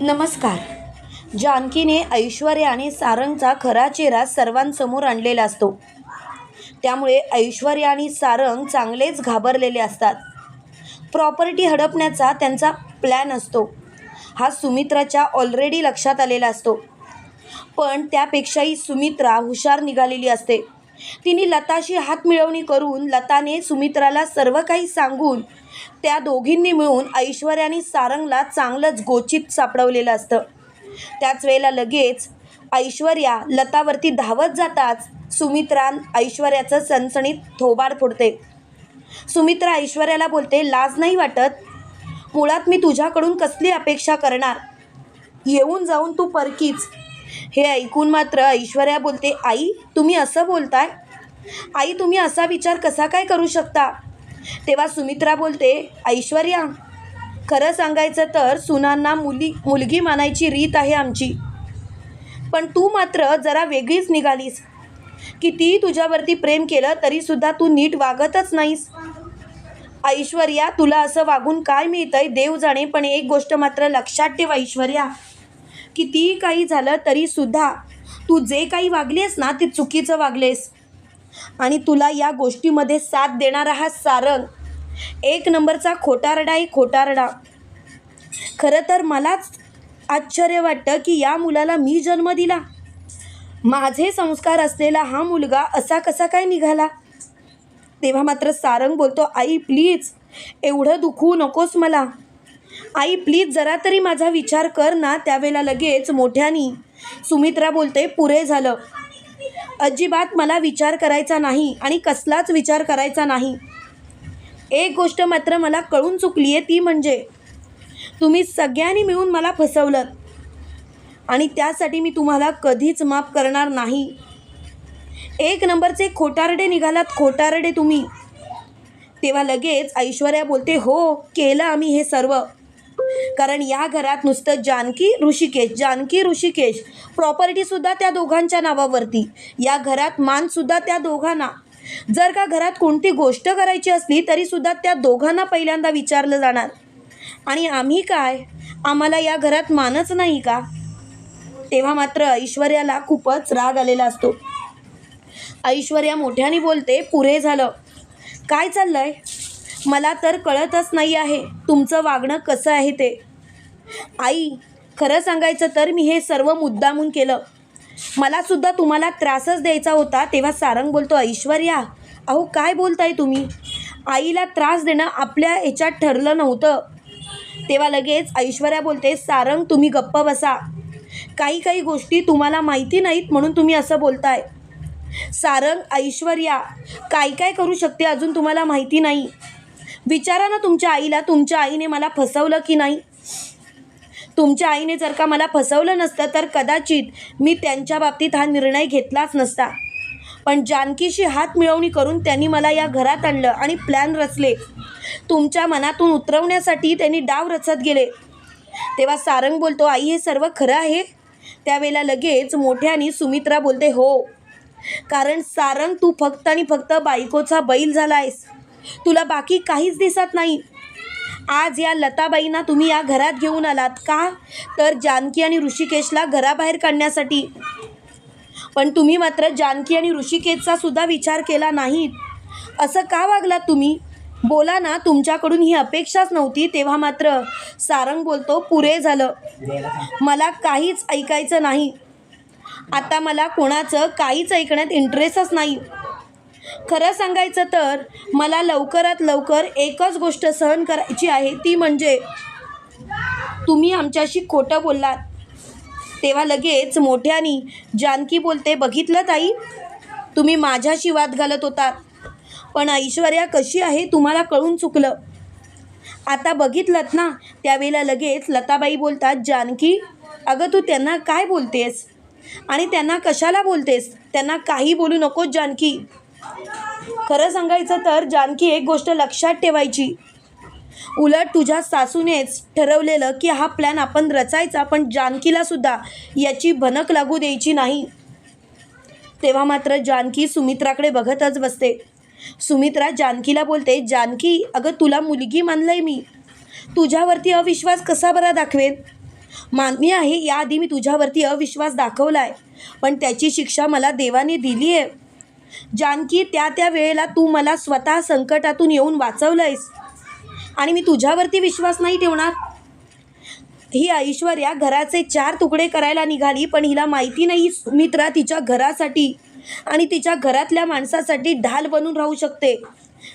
नमस्कार. जानकीने ऐश्वर्या आणि सारंगचा खरा चेहरा सर्वांसमोर आणलेला असतो. त्यामुळे ऐश्वर्या आणि सारंग चांगलेच घाबरलेले असतात. प्रॉपर्टी हडपण्याचा त्यांचा प्लॅन असतो. हा सुमित्राच्या ऑलरेडी लक्षात आलेला असतो. पण त्यापेक्षाही सुमित्रा हुशार निघालेली असते. तिने लताशी हात मिळवणी करून लताने सुमित्राला सर्व काही सांगून त्या दोघींनी मिळून ऐश्वर्याने सारंगला चांगलंच गोचित सापडवलेलं असतं. त्याच वेळेला लगेच ऐश्वर्या लतावरती धावत जाताच सुमित्रा ऐश्वर्याचं सणसणीत थोबाड फोडते. सुमित्रा ऐश्वर्याला बोलते लाज नाही वाटत? मुळात मी तुझ्याकडून कसली अपेक्षा करणार? येऊन जाऊन तू परकीच. हे ऐकून मात्र ऐश्वर्या बोलते आई तुम्ही असं बोलताय? आई तुम्ही असा विचार कसा काय करू शकता? तेव्हा सुमित्रा बोलते ऐश्वर्या खरं सांगायचं तर सुनांना मुली मुलगी मानायची रीत आहे आमची. पण तू मात्र जरा वेगळीच निघालीस. कितीही तुझ्यावरती प्रेम केलं तरीसुद्धा तू नीट वागतच नाहीस. ऐश्वर्या तुला असं वागून काय मिळतंय देव जाणे पण एक गोष्ट मात्र लक्षात ठेव ऐश्वर्या. कितीही काही झालं तरीसुद्धा तू जे काही वागलेस ना ते चुकीचं वागलेस. आणि तुला या गोष्टीमध्ये साथ देणारा हा सारंग. एक नंबरचा खोटारडा आहे खोटारडा. खरं तर मलाच आश्चर्य वाटतं की या मुलाला मी जन्म दिला. माझे संस्कार असलेला हा मुलगा असा कसा काय निघाला? तेव्हा मात्र सारंग बोलतो आई प्लीज एवढं दुखवू नकोस मला. आई प्लीज जरा तरी माझा विचार कर ना. त्यावेळेला लगेच मोठ्यानी सुमित्रा बोलते पुरे झालं. अजिबात मला विचार करायचा नाही आणि कसलाच विचार करायचा नाही. एक गोष्ट मात्र मला कळून चुकली आहे ती म्हणजे तुम्ही सगळ्यांनी मिळून मला फसवलं आणि त्यासाठी मी तुम्हाला कधीच माफ करणार नाही. एक नंबरचे खोटारडे निघालात खोटारडे तुम्ही. तेव्हा लगेच ऐश्वर्या बोलते हो केलं आम्ही हे सर्व. कारण या घरात नुसतं जानकी ऋषिकेश जानकी ऋषिकेश. प्रॉपर्टीसुद्धा त्या दोघांच्या नावावरती. या घरात मानसुद्धा त्या दोघांना. जर का घरात कोणती गोष्ट करायची असली तरीसुद्धा त्या दोघांना पहिल्यांदा विचारलं जाणार. आणि आम्ही काय? आम्हाला या घरात मानच नाही का? तेव्हा मात्र ऐश्वर्याला खूपच राग आलेला असतो. ऐश्वर्या मोठ्याने बोलते पुरे झालं. काय चाललंय? मला तर कळतच नाही आहे. तुमचं वागणं कसं आहे ते. आई खरं सांगायचं तर मी हे सर्व मुद्दामून केलं. मलासुद्धा तुम्हाला त्रासच द्यायचा होता तेव्हा सारंग बोलतो ऐश्वर्या अहो काय बोलताय तुम्ही? आईला त्रास देणं आपल्या ह्याच्यात ठरलं नव्हतं. तेव्हा लगेच ऐश्वर्या बोलते सारंग तुम्ही गप्प बसा. काही काही गोष्टी तुम्हाला माहिती नाहीत म्हणून तुम्ही असं बोलताय. सारंग ऐश्वर्या काय काय करू शकते अजून तुम्हाला माहिती नाही. विचारा ना तुमच्या आईला तुमच्या आईने मला फसवलं की नाही? तुमच्या आईने जर का मला फसवलं नसतं तर कदाचित मी त्यांच्या बाबतीत हा निर्णय घेतलाच नसता. पण जानकीशी हात मिळवणी करून त्यांनी मला या घरात आणलं आणि प्लॅन रचले. तुमच्या मनातून उतरवण्यासाठी त्यांनी डाव रचत गेले. तेव्हा सारंग बोलतो आई हे सर्व खरं आहे? त्यावेळेला लगेच मोठ्याने सुमित्रा बोलते हो. कारण सारंग तू फक्त आणि फक्त बायकोचा बैल झाला आहेस तुला बाकी काहीच दिसत नाही. आज या लताबाईंना तुम्ही या घरात घेऊन आलात का? तर जानकी आणि ऋषिकेशला घराबाहेर काढण्यासाठी. पण तुम्ही मात्र जानकी आणि ऋषिकेशचा सुद्धा विचार केला नाहीत. असं का वागलात तुम्ही? बोला ना तुमच्याकडून ही अपेक्षाच नव्हती तेव्हा मात्र सारंग बोलतो पुरे झालं. मला काहीच ऐकायचं नाही. आता मला कोणाचं काहीच ऐकण्यात इंटरेस्टच नाही. खरं सांगायचं तर मला लवकरात लवकर एकच गोष्ट सहन करायची आहे ती म्हणजे तुम्ही आमच्याशी खोटं बोललात. तेव्हा लगेच मोठ्यानी जानकी बोलते बघितलं ताई तुम्ही माझ्याशी वाद घालत होतात. पण ऐश्वर्या कशी आहे तुम्हाला कळून चुकलं. आता बघितलं ना. त्यावेळेला लगेच लताबाई बोलतात जानकी अगं तू त्यांना काय बोलतेस? आणि त्यांना कशाला बोलतेस? त्यांना काही बोलू नकोस जानकी. खरं सांगायचं तर जानकी एक गोष्ट लक्षात ठेवायची. उलट तुझ्या सासूनेच ठरवलेलं की हा प्लॅन आपण रचायचा पण जानकीला सुद्धा याची भनक लागू द्यायची नाही. तेव्हा मात्र जानकी सुमित्राकडे बघतच बसते. सुमित्रा जानकीला बोलते जानकी अगं तुला मुलगी मानलंय मी. तुझ्यावरती अविश्वास कसा बरा दाखवेन मान्य आहे याआधी मी तुझ्यावरती अविश्वास दाखवला आहे पण त्याची शिक्षा मला देवाने दिली आहे जानकी त्या त्या वेळेला तू मला स्वतः संकटातून येऊन वाचवलं आहेस आणि मी तुझ्यावरती विश्वास नाही ठेवणार. ही ऐश्वर्या घराचे चार तुकडे करायला निघाली पण हिला माहिती नाही सुमित्रा तिच्या घरासाठी आणि तिच्या घरातल्या माणसासाठी ढाल बनून राहू शकते.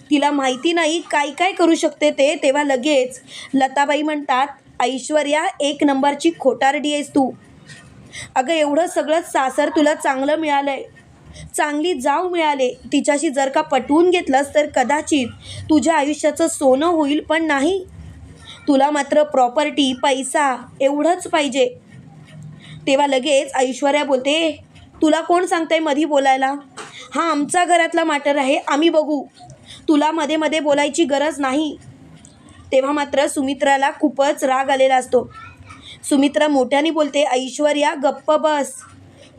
तिला माहिती नाही काय काय करू शकते ते तेव्हा लगेच लताबाई म्हणतात ऐश्वर्या एक नंबरची खोटारडी आहेस तू. अगं एवढं सगळं सासर तुला चांगलं मिळालं आहे चांगली जाव मिळाले. तिच्याशी जर का पटवून घेतलंस तर कदाचित तुझ्या आयुष्याचं सोनं होईल पण नाही. तुला मात्र प्रॉपर्टी पैसा एवढंच पाहिजे. तेव्हा लगेच ऐश्वर्या बोलते तुला कोण सांगतंय मधी बोलायला? हा आमचा घरातला मॅटर आहे आम्ही बघू. तुला मध्ये मध्ये बोलायची गरज नाही. तेव्हा मात्र सुमित्राला खूपच राग आलेला असतो. सुमित्रा मोठ्याने बोलते ऐश्वर्या गप्प बस.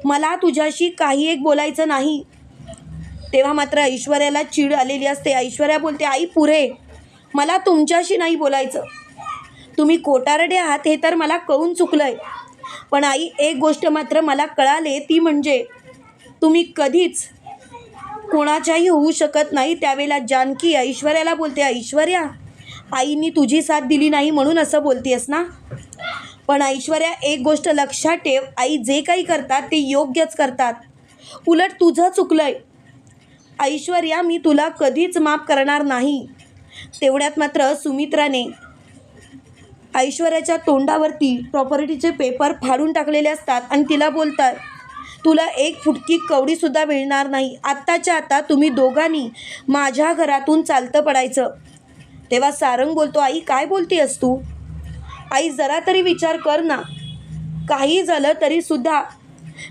मला तुझ्याशी काही एक बोलायचं नाही. तेव्हा मात्र ऐश्वर्याला चीड आलेली असते. ऐश्वर्या बोलते आई पुरे मला तुमच्याशी नाही बोलायचं. तुम्ही कोटारडे आहात हे तर मला कळून चुकलं आहे पण आई एक गोष्ट मात्र मला कळाले ती म्हणजे तुम्ही कधीच कोणाच्याही होऊ शकत नाही त्यावेळेला जानकी ऐश्वर्याला बोलते ऐश्वर्या आईनी तुझी साथ दिली नाही म्हणून असं बोलतेस ना? पण ऐश्वर्या एक गोष्ट लक्षात ठेव. आई जे काही करतात ते योग्यच करतात. उलट तुझं चुकलंय. ऐश्वर्या मी तुला कधीच माफ करणार नाही. तेवढ्यात मात्र सुमित्राने ऐश्वर्याच्या तोंडावरती प्रॉपर्टीचे पेपर फाडून टाकलेले असतात आणि तिला बोलतात तुला एक फुटकी कवडीसुद्धा मिळणार नाही. आत्ताच्या आता तुम्ही दोघांनी माझ्या घरातून चालतं पडायचं. तेव्हा सारंग बोलतो आई काय बोलतेस तू? आई जरा तरी विचार कर ना. काही झालं तरी सुद्धा.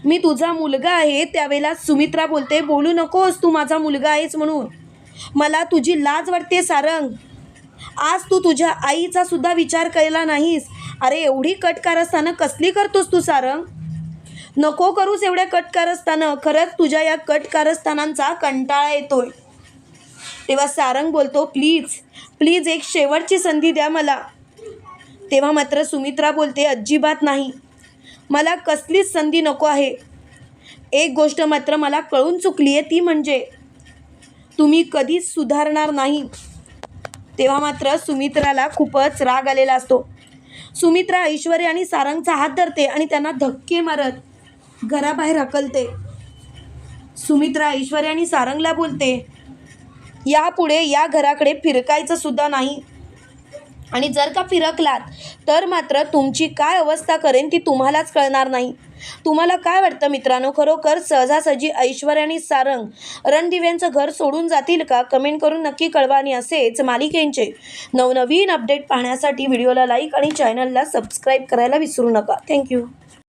मी तुझा मुलगा आहे त्यावेळेला सुमित्रा बोलते बोलू नकोस तू माझा मुलगा आहेस म्हणून. मला तुझी लाज वाटते सारंग. आज तू तुझ्या आईचा सुद्धा विचार केला नाहीस. अरे एवढी कट कारस्थानं कसली करतोस तू सारंग? नको करूस एवढ्या कट कारस्थानं खरंच तुझ्या या कट कारस्थानांचा कंटाळा येतोय. तेव्हा सारंग बोलतो प्लीज प्लीज एक शेवटची संधी द्या मला. तेव्हा मात्र सुमित्रा बोलते अजिबात नाही. मला कसलीच संधी नको आहे. एक गोष्ट मात्र मला कळून चुकली आहे ती म्हणजे तुम्ही कधीच सुधारणार नाही. तेव्हा मात्र सुमित्राला खूपच राग आलेला असतो. सुमित्रा ऐश्वर्या आणि सारंगचा हात धरते आणि त्यांना धक्के मारत घराबाहेर हकलते. सुमित्रा ऐश्वर्या आणि सारंगला बोलते यापुढे या घराकडे फिरकायचं सुद्धा नाही. आणि जर का फिरकलात तर मात्र तुमची काय अवस्था करेन ती तुम्हालाच कळणार नाही. तुम्हाला काय वाटतं मित्रांनो? खरोखर सहजासहजी ऐश्वर्या आणि सारंग रणदिव्यांचं घर सोडून जातील का? कमेंट करून नक्की कळवा आणि असेच मालिकेंचे नवनवीन अपडेट पाहण्यासाठी व्हिडिओला लाईक आणि चॅनलला सबस्क्राईब करायला विसरू नका. थँक्यू.